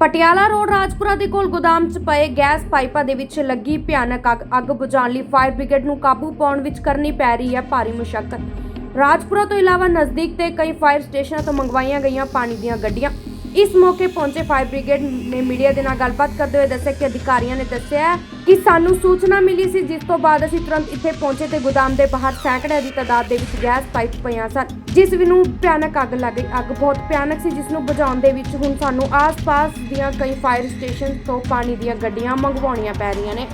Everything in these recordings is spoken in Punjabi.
ਪਟਿਆਲਾ ਰੋਡ ਰਾਜਪੁਰਾ ਦੇ ਕੋਲ ਗੋਦਾਮ 'ਚ ਪਏ ਗੈਸ ਪਾਈਪਾਂ ਦੇ ਵਿੱਚ ਲੱਗੀ ਭਿਆਨਕ ਅੱਗ। ਅੱਗ ਬੁਝਾਉਣ ਲਈ ਫਾਇਰ ਬ੍ਰਿਗੇਡ ਨੂੰ ਕਾਬੂ ਪਾਉਣ ਵਿੱਚ ਕਰਨੀ ਪੈ ਰਹੀ ਹੈ ਭਾਰੀ ਮੁਸ਼ਕਲ ਰਾਜਪੁਰਾ ਤੋਂ ਇਲਾਵਾ ਨਜ਼ਦੀਕ ਤੇ ਕਈ ਫਾਇਰ ਸਟੇਸ਼ਨਾਂ ਤੋਂ ਮੰਗਵਾਈਆਂ ਗਈਆਂ ਪਾਣੀ ਦੀਆਂ ਗੱਡੀਆਂ। ਇਸ ਮੌਕੇ ਪਹੁੰਚੇ ਫਾਇਰ ਬ੍ਰਿਗੇਡ ਨੇ ਮੀਡੀਆ ਦੇ ਨਾਲ ਗੱਲਬਾਤ ਕਰਦੇ ਹੋਏ ਦੱਸਿਆ ਕਿ ਅਧਿਕਾਰੀਆਂ ਨੇ ਦੱਸਿਆ ਕਿ ਸਾਨੂੰ ਸੂਚਨਾ ਮਿਲੀ ਸੀ, ਜਿਸ ਤੋਂ ਬਾਅਦ ਅਸੀਂ ਤੁਰੰਤ ਇੱਥੇ ਪਹੁੰਚੇ ਤੇ ਗੋਦਾਮ ਦੇ ਬਾਹਰ ਸੈਂਕੜਿਆਂ ਦੀ ਤਾਦਾਦ ਦੇ ਵਿੱਚ ਗੈਸ ਪਾਈਪ ਪਈਆਂ ਸਨ, ਜਿਸ ਨੂੰ ਭਿਆਨਕ ਅੱਗ ਲੱਗ ਗਈ। ਅੱਗ ਬਹੁਤ ਭਿਆਨਕ ਸੀ, ਜਿਸ ਨੂੰ ਬੁਝਾਉਣ ਦੇ ਵਿੱਚ ਹੁਣ ਸਾਨੂੰ ਆਸ-ਪਾਸ ਦੀਆਂ ਕਈ ਫਾਇਰ ਸਟੇਸ਼ਨ ਤੋਂ ਪਾਣੀ ਦੀਆਂ ਗੱਡੀਆਂ ਮੰਗਵਾਉਣੀਆਂ ਪੈ ਰਹੀਆਂ ਨੇ।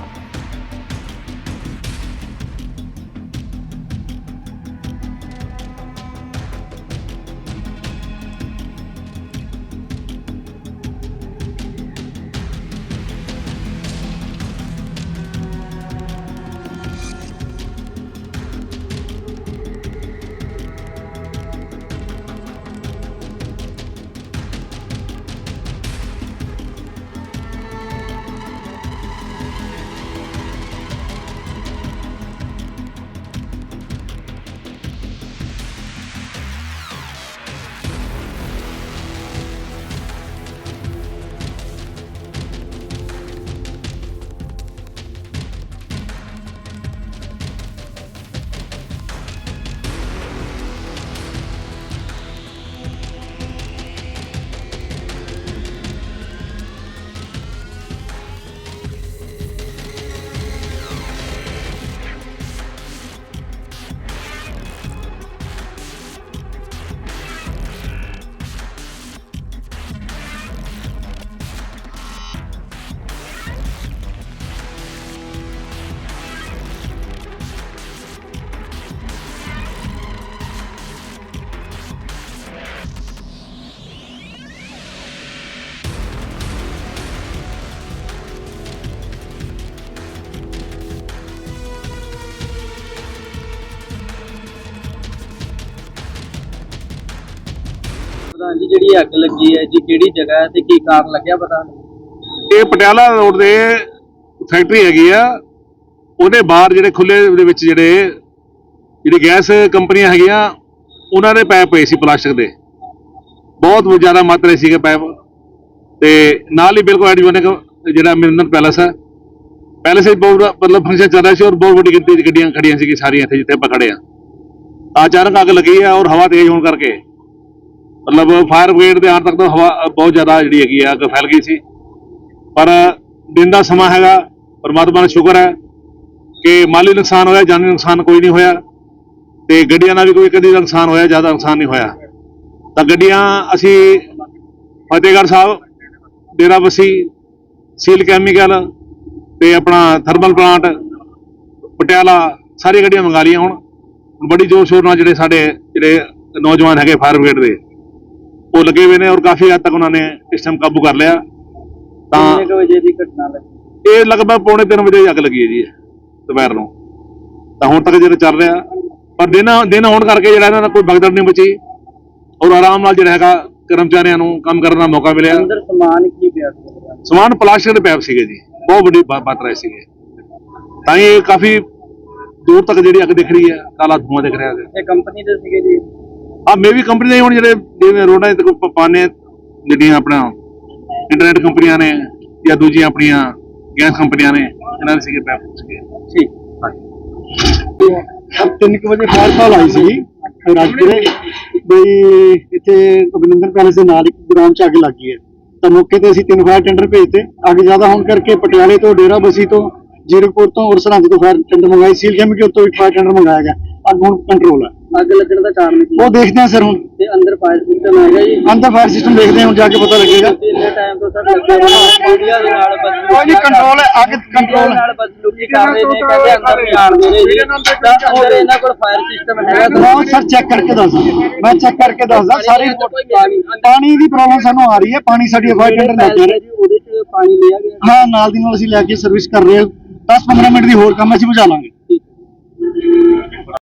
ਪ੍ਰਧਾਨ ਜੀ, ਜਿਹੜੀ ਅੱਗ ਲੱਗੀ ਹੈ ਜੀ, ਕਿਹੜੀ ਜਗ੍ਹਾ ਹੈ ਤੇ ਕੀ ਕਾਰਨ ਲੱਗਿਆ ਪਤਾ ਇਹ ਪਟਿਆਲਾ ਰੋਡ ਦੇ ਫੈਕਟਰੀ ਹੈਗੀ ਆ। ਉਹਦੇ ਬਾਹਰ ਜਿਹੜੇ ਖੁੱਲੇ ਦੇ ਵਿੱਚ ਜਿਹੜੇ ਜਿਹੜੀ ਗੈਸ ਕੰਪਨੀਆਂ ਹੈਗੀਆਂ, ਉਹਨਾਂ ਦੇ ਪੈਪ ਪਏ ਸੀ ਪਲਾਸਟਿਕ ਦੇ। ਬਹੁਤ ਜ਼ਿਆਦਾ ਮਾਤਰਾ ਸੀਗੇ ਪੈਪ। ਤੇ ਨਾਲ ਹੀ ਬਿਲਕੁਲ ਐਡਜੋਨਿਕ ਜਿਹੜਾ ਮਿੰਦਨ ਪੈਲਸ ਹੈ। ਪੈਲਸ ਵਿੱਚ ਬਹੁਤ ਮਤਲਬ ਫੰਕਸ਼ਨ ਚੱਲ ਰਿਹਾ ਸੀ ਔਰ ਬਹੁਤ ਵੱਡੀ ਗਿਣਤੀ 'ਚ ਗੱਡੀਆਂ ਖੜੀਆਂ ਸੀ ਸਾਰੀਆਂ ਇੱਥੇ ਜਿੱਥੇ ਆਪਾਂ ਖੜੇ ਆ ਅਚਾਨਕ ਅੱਗ ਲੱਗੀ ਹੈ ਔਰ ਹਵਾ ਤੇਜ਼ ਹੋਣ ਕਰਕੇ ਮਤਲਬ ਫਾਇਰ ਬ੍ਰਿਗੇਡ ਦੇ ਆਉਣ ਤੱਕ ਤਾਂ ਹਵਾ ਬਹੁਤ ਜ਼ਿਆਦਾ ਜਿਹੜੀ ਹੈਗੀ ਆ, ਅੱਗ ਫੈਲ ਗਈ ਸੀ। ਪਰ ਦਿਨ ਦਾ ਸਮਾਂ ਹੈਗਾ, ਪਰਮਾਤਮਾ ਦਾ ਸ਼ੁਕਰ ਹੈ ਕਿ ਮਾਲੀ ਨੁਕਸਾਨ ਹੋਇਆ, ਜਾਨੀ ਨੁਕਸਾਨ ਕੋਈ ਨਹੀਂ ਹੋਇਆ ਤੇ ਗੱਡੀਆਂ ਦਾ ਵੀ ਕੋਈ ਕਦੀ ਨੁਕਸਾਨ ਹੋਇਆ, ਜ਼ਿਆਦਾ ਨੁਕਸਾਨ ਨਹੀਂ ਹੋਇਆ। ਤਾਂ ਗੱਡੀਆਂ ਅਸੀਂ ਫਤਿਹਗੜ੍ਹ ਸਾਹਿਬ, ਡੇਰਾ ਡੇਰਾਬੱਸੀ ਸੀਲ ਕੈਮੀਕਲ ਤੇ ਆਪਣਾ ਥਰਮਲ ਪਲਾਂਟ ਪਟਿਆਲਾ, ਸਾਰੀਆਂ ਗੱਡੀਆਂ ਮੰਗਾ ਲਈਆਂ ਹੁਣ। ਹੁਣ ਬੜੀ ਜ਼ੋਰ ਸ਼ੋਰ ਨਾਲ ਜਿਹੜੇ ਸਾਡੇ ਜਿਹੜੇ ਨੌਜਵਾਨ ਹੈਗੇ ਫਾਇਰ ਬ੍ਰਿਗੇਡ ਦੇ। ਉਹ ਲੱਗੇ ਹੋਏ ਨੇ ਔਰ ਕਾਫੀ ਹੱਦ ਤੱਕ ਉਹਨਾਂ ਨੇ ਸਿਸਟਮ ਕਾਬੂ ਕਰ ਲਿਆ। ਤਾਂ ਕਿੰਨੇ ਕੁ ਵਜੇ ਦੀ ਘਟਨਾ ਲੱਗੀ? ਇਹ ਲਗਭਗ ਪੌਣੇ 3 ਵਜੇ ਅੱਗ ਲੱਗੀ ਹੈ ਜੀ ਦੁਪਹਿਰ ਨੂੰ। ਤਾਂ ਹੁਣ ਤੱਕ ਜਿਹੜਾ ਚੱਲ ਰਿਹਾ ਪਰ ਦਿਨ ਦਿਨ ਹੋਣ ਕਰਕੇ ਜਿਹੜਾ ਇਹਨਾਂ ਦਾ ਕੋਈ ਭਗਦੜ ਨਹੀਂ ਬਚੀ ਔਰ ਆਰਾਮ ਨਾਲ ਜਿਹੜਾ ਹੈਗਾ ਕਰਮਚਾਰੀਆਂ ਨੂੰ ਕੰਮ ਕਰਨ ਦਾ ਮੌਕਾ ਮਿਲਿਆ। ਅੰਦਰ ਸਮਾਨ ਕੀ ਪਿਆ ਸੀ? ਸਮਾਨ ਪਲਾਸਟਿਕ ਦੇ ਪੈਪ ਸੀਗੇ ਜੀ ਬਹੁਤ ਵੱਡੀ ਮਾਤਰਾ 'ਚ ਸੀਗੇ। ਤਾਂ ਇਹ ਕਾਫੀ ਦੂਰ ਤੱਕ ਜਿਹੜੀ ਅੱਗ ਦਿਖ ਰਹੀ ਹੈ ਕਾਲਾ ਧੂਆਂ ਦਿਖ ਰਿਹਾ ਹੈ। ਇਹ ਕੰਪਨੀ ਦੇ ਸੀਗੇ ਜੀ? ਆ ਮੇ ਵੀ ਕੰਪਨੀ ਦੇ ਹੁਣ ਜਿਹੜੇ ਜਿਵੇਂ ਰੋਡਾਂ ਤੇ ਕੋਈ ਪਾਣੇ ਜਿਹੜੀਆਂ ਆਪਣਾ ਇੰਟਰਨੈਟ ਕੰਪਨੀਆਂ ਨੇ ਜਾਂ ਦੂਜੀਆਂ ਆਪਣੀਆਂ ਗੈਸ ਕੰਪਨੀਆਂ ਨੇ ਇਹਨਾਂ ਦੇ ਸੀਗੇ ਪੈਪ ਸੀਗੇ ਠੀਕ। ਤਿੰਨ ਕੁ ਵਜੇ ਫਾਇਰ ਕਾਲ ਆਈ ਸੀ ਰਾਜਪੁਰੇ ਬਈ ਇੱਥੇ ਅਭਿਨੰਦਨ ਪੈਲੇਸ ਦੇ ਨਾਲ ਇੱਕ ਗਰਾਊਂਡ 'ਚ ਅੱਗ ਲੱਗੀ ਹੈ। ਤਾਂ ਮੌਕੇ ਤੇ ਅਸੀਂ ਤਿੰਨ ਫਾਇਰ ਟੈਂਡਰ ਭੇਜਤੇ। ਅੱਗ ਜ਼ਿਆਦਾ ਹੋਣ ਕਰਕੇ ਪਟਿਆਲੇ ਤੋਂ ਡੇਰਾਬੱਸੀ ਤੋਂ ਜੀਰਕਪੁਰ ਤੋਂ ਔਰ ਸਰਹੰਦ ਤੋਂ ਫਾਇਰ ਟੈਂਡਰ ਮੰਗਾਈ ਸੀਲ ਕੈਮੀਕਲ ਤੋਂ ਇੱਕ ਫਾਇਰ ਟੈਂਡਰ ਮੰਗਾਇਆ ਗਿਆ। ਅੱਗ ਹੁਣ ਕੰਟਰੋਲ ਹੈ। ਅੱਗ ਲੱਗਣ ਦਾ ਕਾਰਨ ਕੀ ਉਹ ਦੇਖਦੇ ਹਾਂ ਸਰ ਹੁਣ। ਤੇ ਅੰਦਰ ਫਾਇਰ ਸਿਸਟਮ ਹੈਗਾ ਜੀ? ਅੰਦਰ ਫਾਇਰ ਸਿਸਟਮ ਦੇਖਦੇ ਹਾਂ ਹੁਣ ਜਾ ਕੇ ਪਤਾ ਲੱਗੇਗਾ। ਇੰਨੇ ਟਾਈਮ ਤੋਂ ਸਰ ਲੱਗੇ ਹੋਏ ਨੇ ਮੀਡੀਆ ਦੇ ਨਾਲ ਬਸ ਕੋਈ ਨਹੀਂ ਕੰਟਰੋਲ ਹੈ ਅੱਗ ਕੰਟਰੋਲ ਕੰਟਰੋਲ ਨਾਲ ਬਸ ਲੋਕੀ ਕਰ ਰਹੇ ਨੇ ਕਹਿੰਦੇ ਅੰਦਰ ਨਹੀਂ ਆਣ ਦੇ ਰਹੇ ਜੀ। ਤਾਂ ਅੰਦਰ ਇਹਨਾਂ ਕੋਲ ਫਾਇਰ ਸਿਸਟਮ ਹੈਗਾ। ਮੈਂ ਸਰ ਚੈੱਕ ਕਰਕੇ ਦੱਸਦਾ। ਮੈਂ ਚੈੱਕ ਕਰਕੇ ਦੱਸਦਾ ਸਾਰੀ ਪਾਣੀ ਪਾਣੀ ਦੀ ਪ੍ਰੋਬਲਮ ਸਾਨੂੰ ਆ ਰਹੀ ਹੈ ਪਾਣੀ ਸਾਡੀ ਫਾਇਰ ਟੈਂਡਰ ਲੈ ਕੇ ਆ ਰਿਹਾ। ਉਹਦੇ ਚ ਪਾਣੀ ਲਿਆ ਗਿਆ। ਹਾਂ ਨਾਲ ਦੀ ਨਾਲ ਅਸੀਂ ਲੈ ਕੇ ਸਰਵਿਸ ਕਰ ਰਹੇ ਹਾਂ। 10-15 ਮਿੰਟ ਦੀ ਹੋਰ ਕੰਮ ਅਸੀਂ ਬੁਝਾ ਲਾਂਗੇ।